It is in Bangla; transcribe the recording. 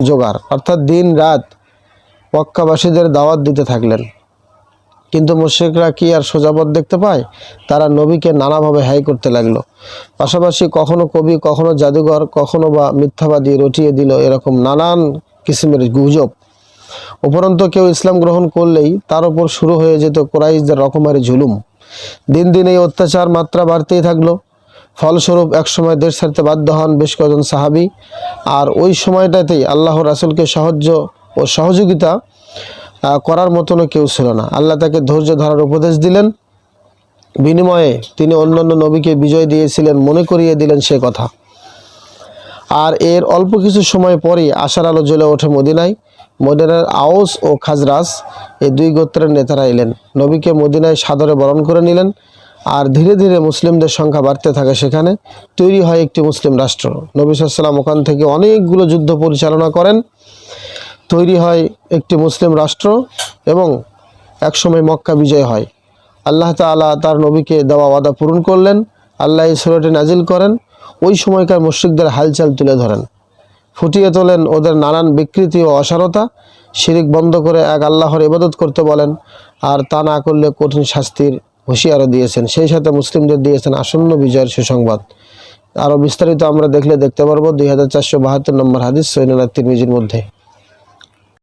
জোগাড়, অর্থাৎ দিন রাত মক্কাবাসীদের দাওয়াত দিতে থাকলেন। কিন্তু মুশ্রিকরা কি আর সোজাপথ দেখতে পায়? তারা নবীকে নানাভাবে হাই করতে লাগল। পাশাপাশি কখনো কবি, কখনো জাদুঘর, কখনো বা মিথ্যাবাদী রটিয়ে দিল এরকম নানান কিসিমের গুজব। উপরন্ত কেউ ইসলাম গ্রহণ করলেই তার উপর শুরু হয়ে যেত কোরাইশদের রকমারি ঝুলুম দিন দিন এই অত্যাচার মাত্রা বাড়তেই থাকল। ফলস্বরূপ একসময় দেশ ছাড়তে বাধ্য হন বেশ কয়েকজন সাহাবি। আর ওই সময়টাতেই আল্লাহ রাসুলকে সাহায্য ও সহযোগিতা করার মতনও কেউ ছিল না। আল্লাহ তাকে ধৈর্য ধরার উপদেশ দিলেন। বিনিময়ে তিনি অন্যান্য নবীকে বিজয় দিয়েছিলেন, মনে করিয়ে দিলেন সে কথা। আর এর অল্প কিছু সময় পরেই আশার আলো জ্বলে ওঠে মদিনায়। মদিনার আওস ও খাজরাস এই দুই গোত্রের নেতারা এলেন। নবীকে মদিনায় সাদরে বরণ করে নিলেন। আর ধীরে ধীরে মুসলিমদের সংখ্যা বাড়তে থাকে সেখানে। তৈরি হয় একটি মুসলিম রাষ্ট্র। নবী সাল্লাম ওখান থেকে অনেকগুলো যুদ্ধ পরিচালনা করেন। তৈরি হয় একটি মুসলিম রাষ্ট্র এবং একসময় মক্কা বিজয় হয়। আল্লাহ তাআলা তার নবীকে দেওয়া ওয়াদা পূরণ করলেন। আল্লাহ এই সুরটি নাজিল করেন। ওই সময়কার মুশ্রিকদের হালচাল তুলে ধরেন। ফুটিয়ে তোলেন ওদের নানান বিকৃতি ও অসারতা। শিরিক বন্ধ করে এক আল্লাহর ইবাদত করতে বলেন। আর তা না করলে কঠিন শাস্তির হুঁশিয়ারও দিয়েছেন, সেই সাথে মুসলিমদের দিয়েছেন আসন্ন বিজয়ের সুসংবাদ। আরও বিস্তারিত আমরা দেখলে দেখতে পারব দুই হাজার চারশো বাহাত্তর নম্বর হাদিস সৈন্যনাথ তিরমিজির মধ্যে।